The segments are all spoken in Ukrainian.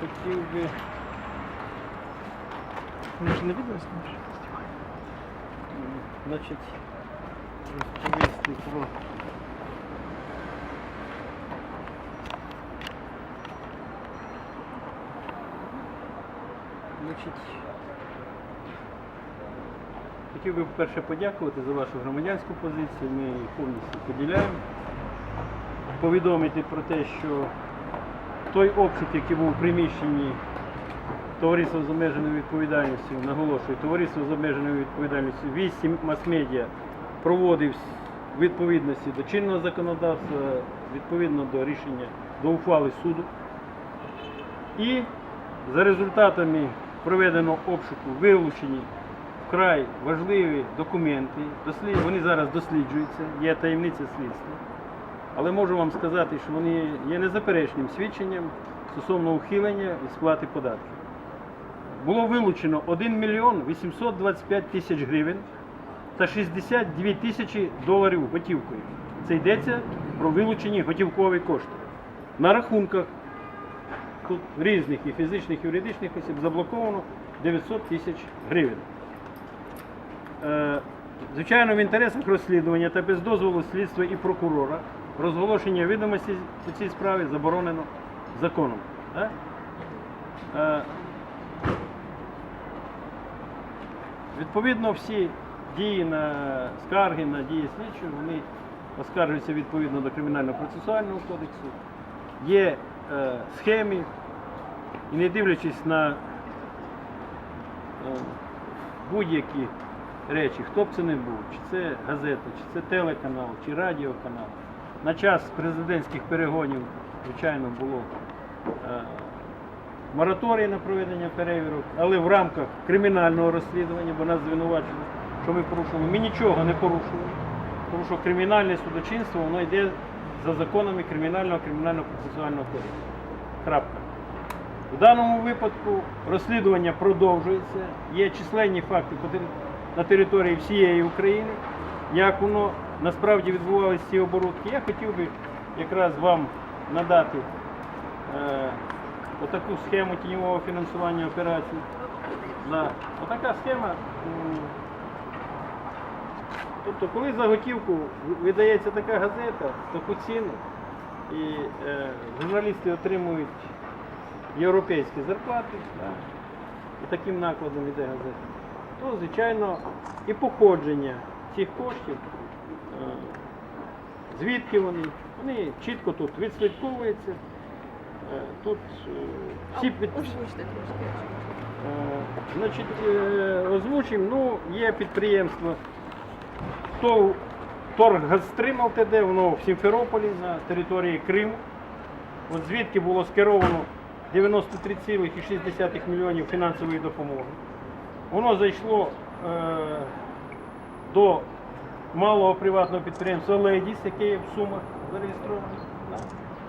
хотів би. Ми ж не відео знімаєш? м, Значить, розповісти про. Значить, хотів би, по-перше, подякувати за вашу громадянську позицію. Ми її повністю поділяємо. Повідомити про те, що той обшук, який був у приміщенні Товариство з обмеженою відповідальністю, наголошую, товариство з обмеженою відповідальністю, вісім мас-медіа проводився в відповідності до чинного законодавства, відповідно до рішення, до ухвали суду. І за результатами проведеного обшуку вилучені вкрай важливі документи. Вони зараз досліджуються, є таємниця слідства. Але можу вам сказати, що вони є незаперечним свідченням стосовно ухилення від сплати податків було вилучено 1 мільйон 825 тисяч гривень та 62 тисячі доларів готівкою. Це йдеться про вилучені готівкові кошти. На рахунках тут різних і фізичних, і юридичних осіб заблоковано 900 тисяч гривень. Е, Звичайно, в інтересах розслідування та без дозволу слідства і прокурора розголошення відомості у цій справі заборонено законом. Так? Е, Відповідно, всі дії на скарги на дії слідчого, вони оскаржуються відповідно до Кримінально-процесуального кодексу. Є е, схеми, і не дивлячись на е, будь-які речі, хто б це не був, чи це газета, чи це телеканал, чи радіоканал. На час президентських перегонів, звичайно, було е, мораторій на проведення перевірок, але в рамках кримінального розслідування, бо нас звинувачено, що ми порушили. Ми нічого не порушували, тому що кримінальне судочинство воно йде за законами кримінального кримінального процесуального кодексу. Крапка. В даному випадку розслідування продовжується. Є численні факти на території всієї України, як воно насправді відбувалися ці оборудки. Я хотів би якраз вам надати е, отаку схему тіньового фінансування операцій. Да. Отака схема. Тобто, коли за готівку видається така газета, таку ціну, і е, журналісти отримують європейські зарплати, да, і таким накладом йде газета, то, звичайно, і походження цих коштів, звідки вони, вони чітко тут відслідковуються. Е, Тут е, всі під... Озвучте трошки. Е, Значить, озвучимо, ну, є підприємство ТОВ Торггазстрим ЛТД, воно в Сімферополі на території Криму. От звідки було скеровано 93,6 мільйонів фінансової допомоги. Воно зайшло е, до малого приватного підприємства Ледіс, яке в Сумах зареєстровано.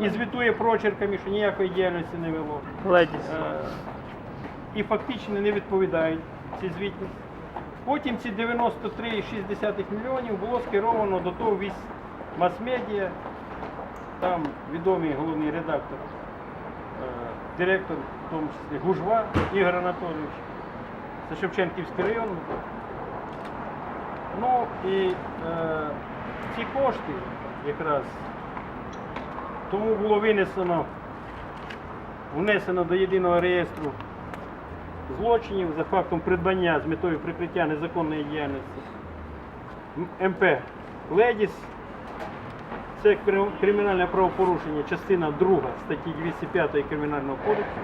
І звітує прочерками, що ніякої діяльності не вело. Ледіс. Е, і фактично не відповідають ці звітності. Потім ці 93,6 мільйонів було скеровано до того вісь мас-медіа, там відомий головний редактор, е, директор, в тому числі Гужва Ігор Анатолійович, це Шевченківський район. Ну і е, ці кошти якраз тому було винесено внесено до єдиного реєстру злочинів за фактом придбання з метою прикриття незаконної діяльності МП Ледіс. Це кримінальне правопорушення, частина 2 статті 205 Кримінального кодексу.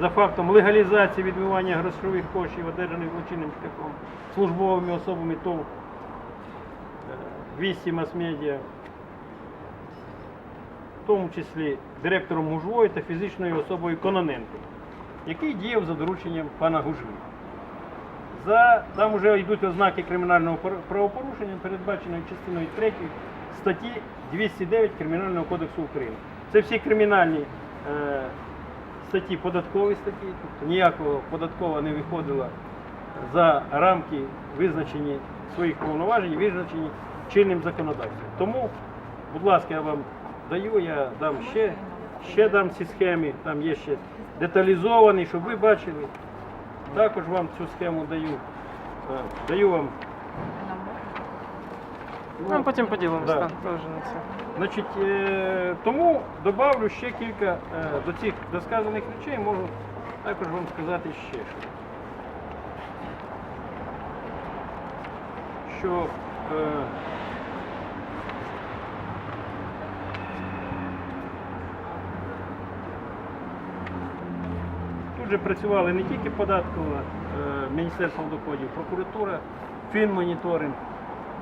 За фактом легалізації відмивання грошових коштів, одержаних злочинним шляхом службовими особами ТОВ, е, 200 мас-медіа, в тому числі директором Гужвої та фізичною особою Кононенко, який діяв за дорученням пана Гужви. За, там вже йдуть ознаки кримінального правопорушення, передбаченої частиною 3 статті 209 Кримінального кодексу України. Це всі кримінальні е, статті податкові статті, тобто ніякого податкова не виходила за рамки визначені своїх повноважень, визначені чинним законодавством. Тому, будь ласка, я вам даю, я дам ще ще дам ці схеми, там є ще деталізований, щоб ви бачили. Також вам цю схему даю. Е, Даю вам. Ну, а потім поділимося, да. теж на це. Значить, е, тому добавлю ще кілька е, до цих досказаних речей, можу також вам сказати ще. Що е, тут же працювали не тільки податкова, е, Міністерство доходів, прокуратура, фінмоніторинг.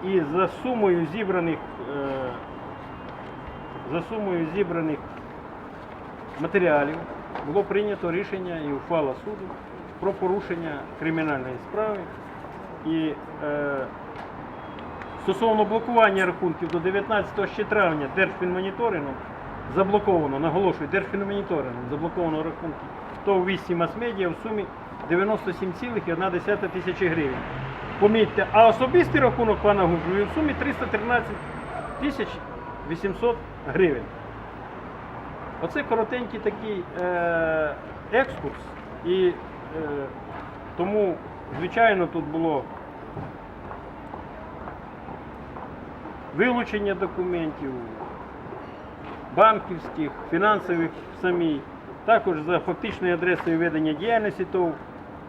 І за сумою зібраних е, за сумою зібраних матеріалів було прийнято рішення і ухвала суду про порушення кримінальної справи. І е, стосовно блокування рахунків до 19 ще травня Держфінмоніторингом заблоковано, наголошую, Держфінмоніторингом заблоковано рахунки ТОВ 8 мас-медіа в сумі 97,1 тисячі гривень. Помітьте, а особистий рахунок пана Гужові в сумі 313 тисяч 800 гривень. Оце коротенький такий е, екскурс. І е, тому, звичайно, тут було вилучення документів, банківських, фінансових самі, також за фактичною адресою ведення діяльності ТОВ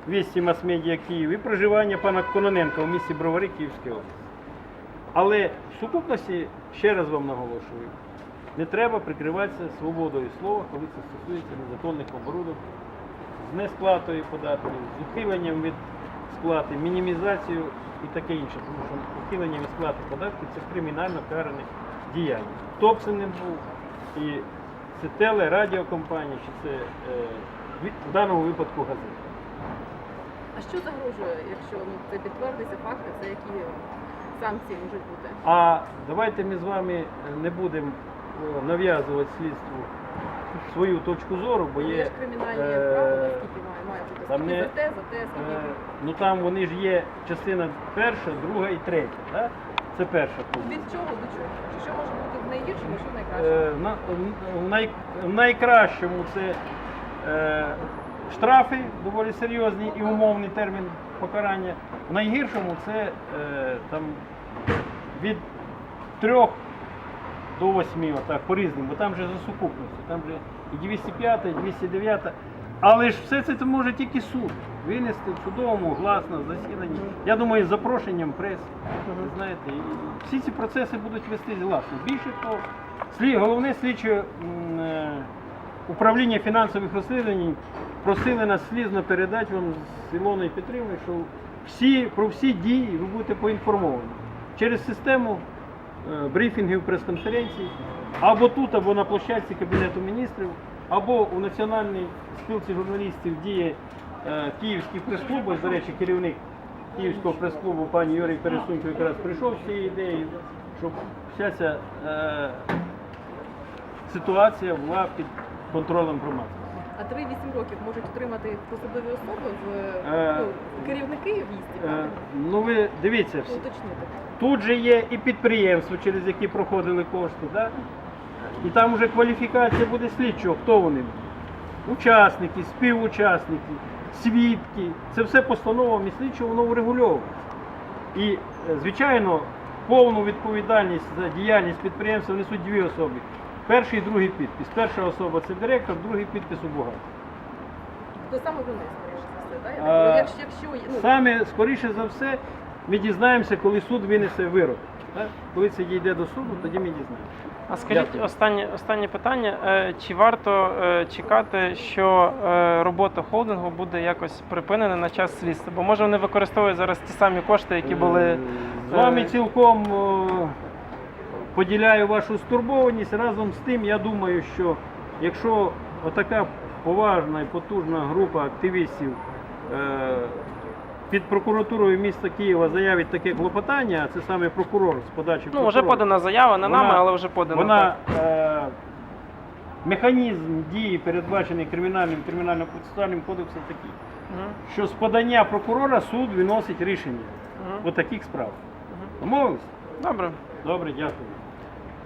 200 мас-медіа Київ і проживання пана Кононенка у місті Бровари Київської області. Але в сукупності, ще раз вам наголошую, не треба прикриватися свободою слова, коли це стосується незаконних оборудок, з несплатою податків, з ухиленням від сплати, мінімізацією і таке інше. Тому що ухилення від сплати податків це кримінально каране діяння. Хто б це не був, і це теле, радіокомпанія, чи це е, в даному випадку газета. А що загрожує, якщо ну, це підтвердиться факти, це які санкції можуть бути? А давайте ми з вами не будемо е, нав'язувати слідству свою точку зору, бо Є є. ж кримінальні е, права, наскільки має, має бути. там Скільки не- за те, за те, Е, скільки. ну там вони ж є частина перша, друга і третя. Да? Це перша пункт. Від чого до чого? Чи що може бути в найгіршому, що в найкращому? Е, на, в, най, в найкращому це е, штрафи доволі серйозні і умовний термін покарання. В найгіршому це е, там від трьох до восьми, отак, по-різному, бо там же за сукупністю, там же і 205, і 209. Але ж все це, може тільки суд винести в судовому, гласно, засіданні. Я думаю, з запрошенням преси. Ви знаєте, і всі ці процеси будуть вестись гласно. Більше того, слід, головне слідче е, управління фінансових розслідувань просили нас слізно передати вам з Ілоною Петрівною, що всі, про всі дії ви будете поінформовані через систему е, брифінгів, прес-конференцій, або тут, або на площадці Кабінету міністрів, або у Національній спілці журналістів діє е, Київський прес-клуб, до речі, керівник Київського прес-клубу пані Юрій Пересунько якраз прийшов з цією ідеєю, щоб вся ця е, ситуація була під контролем громадськості. А 3-8 років можуть отримати посадові особи в Е, ну, керівники в місті, Е, правильно? ну ви дивіться, всі- Уточнити. Тут же є і підприємства, через які проходили кошти, да? і там вже кваліфікація буде слідчого, хто вони? Учасники, співучасники, свідки. Це все постановами слідчого воно врегульовується. І, е, звичайно, повну відповідальність за діяльність підприємства несуть дві особи. Перший і другий підпис. Перша особа це директор, другий підпис у бухгалтера. То саме вони, скоріше за все, так? Я так якщо, якщо ну, Саме, скоріше за все, ми дізнаємося, коли суд винесе вирок. Так? Коли це дійде до суду, тоді ми дізнаємося. А скажіть останнє, останнє питання. Е, Чи варто е, чекати, що е, робота холдингу буде якось припинена на час слідства? Бо може вони використовують зараз ті самі кошти, які були. З вами цілком поділяю вашу стурбованість. Разом з тим, я думаю, що якщо отака поважна і потужна група активістів е, під прокуратурою міста Києва заявить таке клопотання, це саме прокурор з подачі Ну, вже подана заява, не Вона- нами, але вже подана. Вона е, механізм дії, передбачений кримінальним кримінально-процесуальним кодексом, такий, Мгм, що з подання прокурора суд виносить рішення мгм, у таких справах. мгм. Домовились? Добре, Добре, дякую.